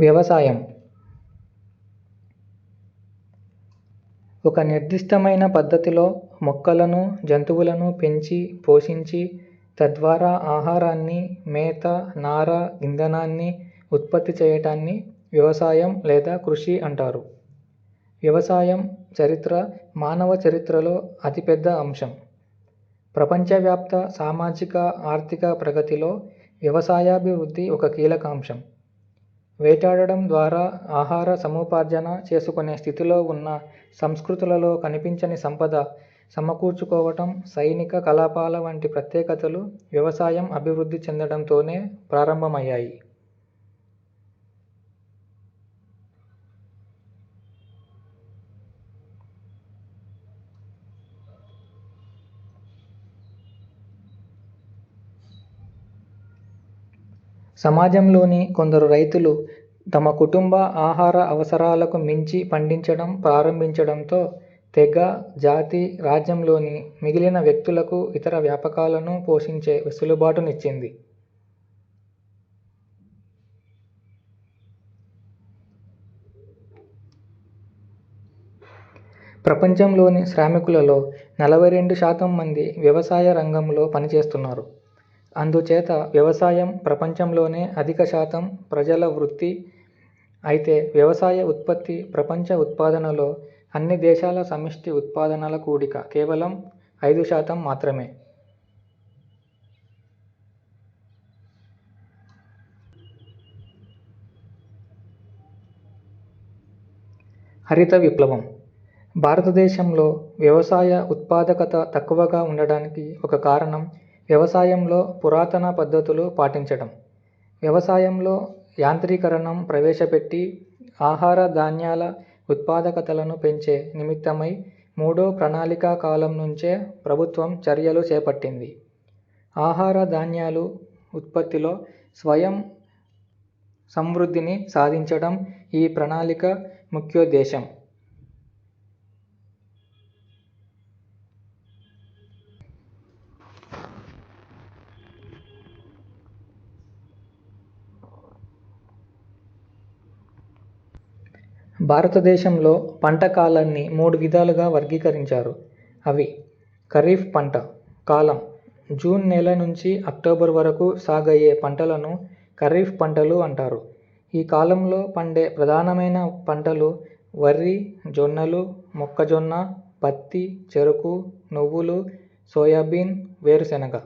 వ్యవసాయం. ఒక నిర్దిష్టమైన పద్ధతిలో మొక్కలను జంతువులను పెంచి పోషించి తద్వారా ఆహారాన్ని మేత నార ఇంధనాన్ని ఉత్పత్తి చేయటాన్ని వ్యవసాయం లేదా కృషి అంటారు. వ్యవసాయం చరిత్ర మానవ చరిత్రలో అతిపెద్ద అంశం. ప్రపంచవ్యాప్త సామాజిక ఆర్థిక ప్రగతిలో వ్యవసాయాభివృద్ధి ఒక కీలక అంశం. వేటాడడం ద్వారా ఆహార సముపార్జన చేసుకునే స్థితిలో ఉన్న సంస్కృతులలో కనిపించని సంపద సమకూర్చుకోవటం సైనిక కలాపాల వంటి ప్రత్యేకతలు వ్యవసాయం అభివృద్ధి చెందడంతోనే ప్రారంభమయ్యాయి. సమాజంలోని కొందరు రైతులు తమ కుటుంబ ఆహార అవసరాలకు మించి పండించడం ప్రారంభించడంతో తెగ జాతి రాజ్యంలోని మిగిలిన వ్యక్తులకు ఇతర వ్యాపకాలను పోషించే వెసులుబాటునిచ్చింది. ప్రపంచంలోని శ్రామికులలో నలభై రెండు శాతం మంది వ్యవసాయ రంగంలో పనిచేస్తున్నారు. అందుచేత వ్యవసాయం ప్రపంచంలోనే అధిక శాతం ప్రజల వృత్తి అయితే వ్యవసాయ ఉత్పత్తి ప్రపంచ ఉత్పాదనలో అన్ని దేశాల సమిష్టి ఉత్పాదనల కూడిక కేవలం ఐదు శాతం మాత్రమే. హరిత విప్లవం. భారతదేశంలో వ్యవసాయ ఉత్పాదకత తక్కువగా ఉండడానికి ఒక కారణం వ్యవసాయంలో పురాతన పద్ధతులు పాటించడం వ్యవసాయంలో యాంత్రీకరణం ప్రవేశపెట్టి ఆహార ధాన్యాల ఉత్పాదకతలను పెంచే నిమిత్తమై మూడో ప్రణాళికా కాలం నుంచే ప్రభుత్వం చర్యలు చేపట్టింది. ఆహార ధాన్యాలు ఉత్పత్తిలో స్వయం సమృద్ధిని సాధించడం ఈ ప్రణాళిక ముఖ్యోద్దేశం. భారతదేశంలో పంట కాలాన్ని మూడు విధాలుగా వర్గీకరించారు. అవి ఖరీఫ్ పంట కాలం జూన్ నెల నుంచి అక్టోబర్ వరకు సాగయ్యే పంటలను ఖరీఫ్ పంటలు అంటారు. ఈ కాలంలో పండే ప్రధానమైన పంటలు వరి జొన్నలు మొక్కజొన్న పత్తి చెరకు నువ్వులు సోయాబీన్ వేరుశెనగ.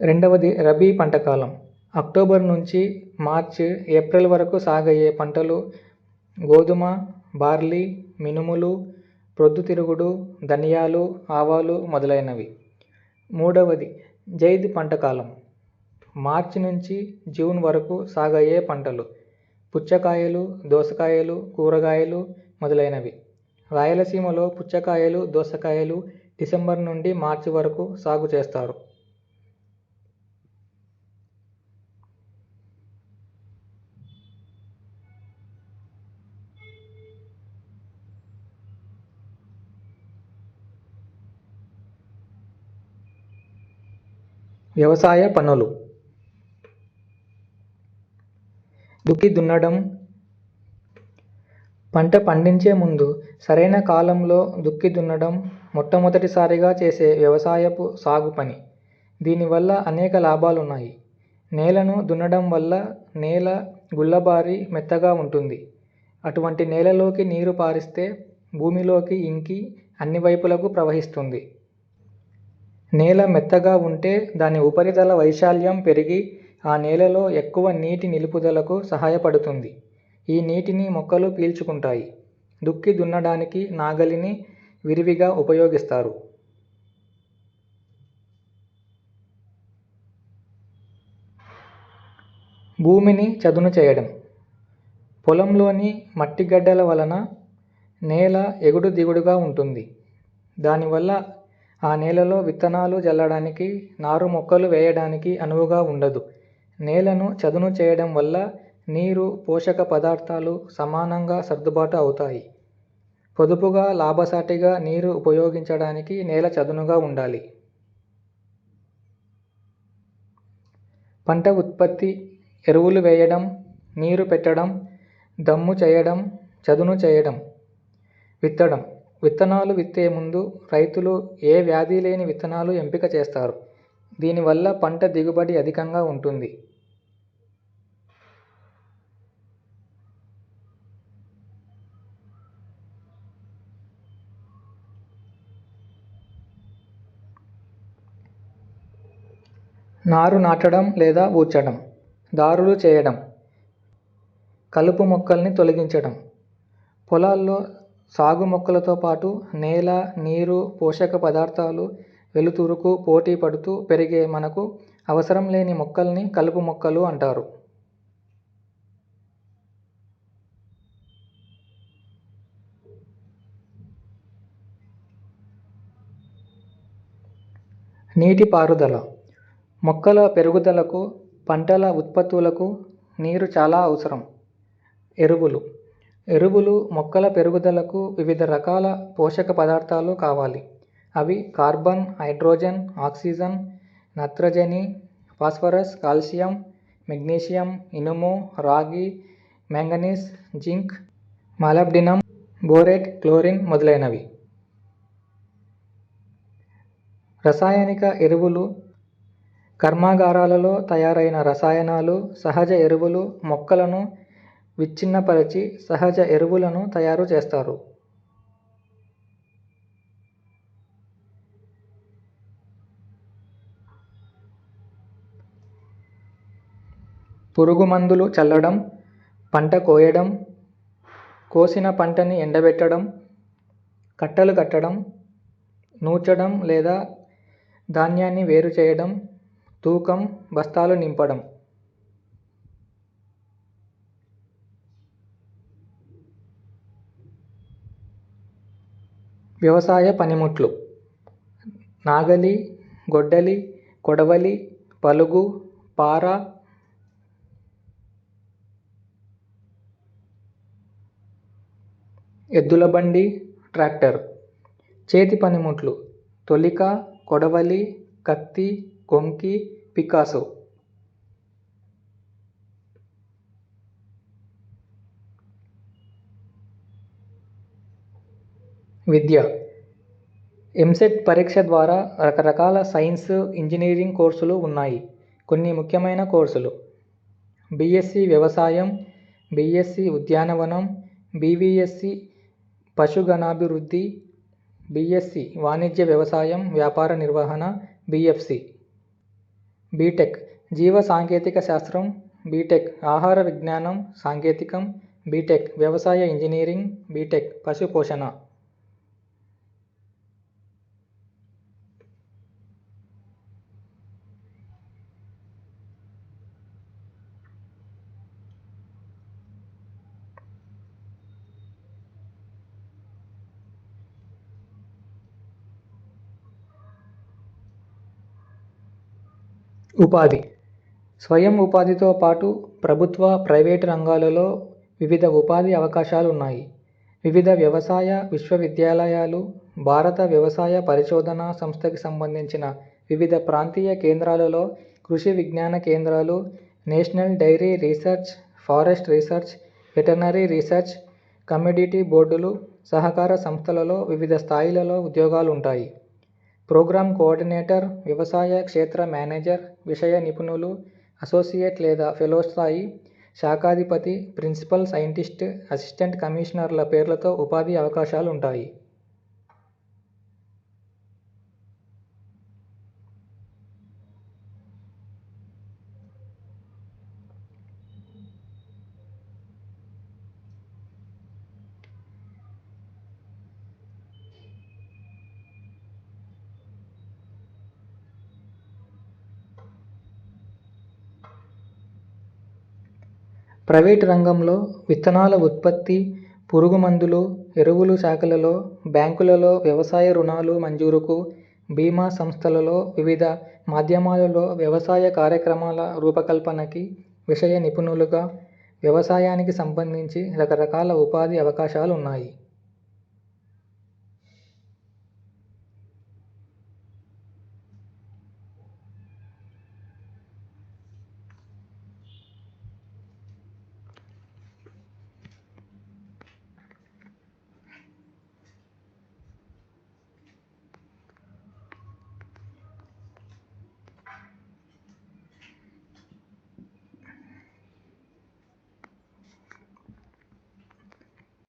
రెండవది రబీ పంట కాలం. అక్టోబర్ నుంచి మార్చ్ ఏప్రిల్ వరకు సాగయ్యే పంటలు గోధుమ బార్లీ మినుములు ప్రొద్దుతిరుగుడు ధనియాలు ఆవాలు మొదలైనవి. మూడవది జైద్ పంట కాలం. మార్చి నుంచి జూన్ వరకు సాగయ్యే పంటలు పుచ్చకాయలు దోసకాయలు కూరగాయలు మొదలైనవి. రాయలసీమలో పుచ్చకాయలు దోసకాయలు డిసెంబర్ నుండి మార్చి వరకు సాగు చేస్తారు. వ్యవసాయ పనులు. దుక్కి దున్నడం. పంట పండించే ముందు సరైన కాలంలో దుక్కి దున్నడం మొట్టమొదటిసారిగా చేసే వ్యవసాయపు సాగు పని. దీనివల్ల అనేక లాభాలు ఉన్నాయి నేలను దున్నడం వల్ల నేల గుల్లబారి మెత్తగా ఉంటుంది. అటువంటి నేలలోకి నీరు పారిస్తే భూమిలోకి ఇంకి అన్ని వైపులకు ప్రవహిస్తుంది. నేల మెత్తగా ఉంటే దాని ఉపరితల వైశాల్యం పెరిగి ఆ నేలలో ఎక్కువ నీటి నిలుపుదలకు సహాయపడుతుంది. ఈ నీటిని మొక్కలు పీల్చుకుంటాయి. దుక్కి దున్నడానికి నాగలిని విరివిగా ఉపయోగిస్తారు. భూమిని చదును చేయడం. పొలంలోని మట్టిగడ్డల వలన నేల ఎగుడు దిగుడుగా ఉంటుంది. దానివల్ల ఆ నేలలో విత్తనాలు జల్లడానికి నారు మొక్కలు వేయడానికి అనువుగా ఉండదు. నేలను చదును చేయడం వల్ల నీరు పోషక పదార్థాలు సమానంగా సర్దుబాటు అవుతాయి. పొదుపుగా లాభసాటిగా నీరు ఉపయోగించడానికి నేల చదునుగా ఉండాలి. పంట ఉత్పత్తి ఎరువులు వేయడం నీరు పెట్టడం దమ్ము చేయడం చదును చేయడం విత్తడం. విత్తనాలు విత్తే ముందు రైతులు ఏ వ్యాధి లేని విత్తనాలు ఎంపిక చేస్తారు? దీనివల్ల పంట దిగుబడి అధికంగా ఉంటుంది. నారు నాటడం లేదా ఊచడం దారులు చేయడం కలుపు మొక్కల్ని తొలగించడం పొలాల్లో సాగు మొక్కలతో పాటు నేల నీరు పోషక పదార్థాలు వెలుతురుకు పోటీ పడుతూ పెరిగే మనకు అవసరం లేని మొక్కల్ని కలుపు మొక్కలు అంటారు. నీటిపారుదల మొక్కల పెరుగుదలకు పంటల ఉత్పత్తులకు నీరు చాలా అవసరం. ఎరువులు. ఎరువులు మొక్కల పెరుగుదలకు వివిధ రకాల పోషక పదార్థాలు కావాలి. అవి కార్బన్ హైడ్రోజన్ ఆక్సిజన్ నత్రజని ఫాస్ఫరస్ కాల్షియం మెగ్నీషియం ఇనుము రాగి manganese zinc molybdenum borate chlorine మొదలైనవి. రసాయనిక ఎరువులు కర్మాగారాలలో తయారైన రసాయనాలు సహజ ఎరువులు మొక్కలను విచ్ఛిన్నపరచి సహజ ఎరువులను తయారు చేస్తారు. పురుగు మందులు చల్లడం పంట కోయడం కోసిన పంటని ఎండబెట్టడం కట్టలు కట్టడం నూర్చడం లేదా ధాన్యాన్ని వేరు చేయడం తూకం బస్తాలు నింపడం. వ్యవసాయ పనిముట్లు. నాగలి గొడ్డలి కొడవలి పలుగు పార ఎద్దుల బండి ట్రాక్టర్. చేతి పనిముట్లు. తొలిక కొడవలి కత్తి కొంకి పికాసో. విద్య. ఎంసెట్ పరీక్ష ద్వారా రకరకాల సైన్స్ ఇంజనీరింగ్ కోర్సులు ఉన్నాయి. కొన్ని ముఖ్యమైన కోర్సులు. బీఎస్సీ వ్యవసాయం బీఎస్సీ ఉద్యానవనం బీవీఎస్సీ పశుగణాభివృద్ధి బీఎస్సీ వాణిజ్య వ్యవసాయం వ్యాపార నిర్వహణ బీఎఫ్సి. బీటెక్ జీవ సాంకేతిక శాస్త్రం బీటెక్ ఆహార విజ్ఞానం సాంకేతికం బీటెక్ వ్యవసాయ ఇంజనీరింగ్ బీటెక్ పశు పోషణ ఉపాధి. స్వయం ఉపాధితో పాటు ప్రభుత్వ ప్రైవేటు రంగాలలో వివిధ ఉపాధి అవకాశాలు ఉన్నాయి. వివిధ వ్యవసాయ విశ్వవిద్యాలయాలు భారత వ్యవసాయ పరిశోధన సంస్థకి సంబంధించిన వివిధ ప్రాంతీయ కేంద్రాలలో కృషి విజ్ఞాన కేంద్రాలు national dairy research forest research veterinary research commodity బోర్డులు సహకార సంస్థలలో వివిధ స్థాయిలలో ఉద్యోగాలు ఉంటాయి. ప్రోగ్రామ్ కోఆర్డినేటర్ వ్యవసాయ క్షేత్ర మేనేజర్ విషయ నిపుణులు అసోసియేట్ లేదా ఫెలో స్థాయి శాఖాధిపతి ప్రిన్సిపల్ సైంటిస్ట్ అసిస్టెంట్ కమిషనర్ల పేర్లతో ఉపాధి అవకాశాలు ప్రైవేటు రంగంలో విత్తనాల ఉత్పత్తి పురుగుమందులు ఎరువులు శాఖలలో బ్యాంకులలో వ్యవసాయ రుణాలు మంజూరుకు బీమా సంస్థలలో వివిధ మాధ్యమాలలో వ్యవసాయ కార్యక్రమాల రూపకల్పనకి విషయ నిపుణులుగా వ్యవసాయానికి సంబంధించి రకరకాల ఉపాధి అవకాశాలు ఉన్నాయి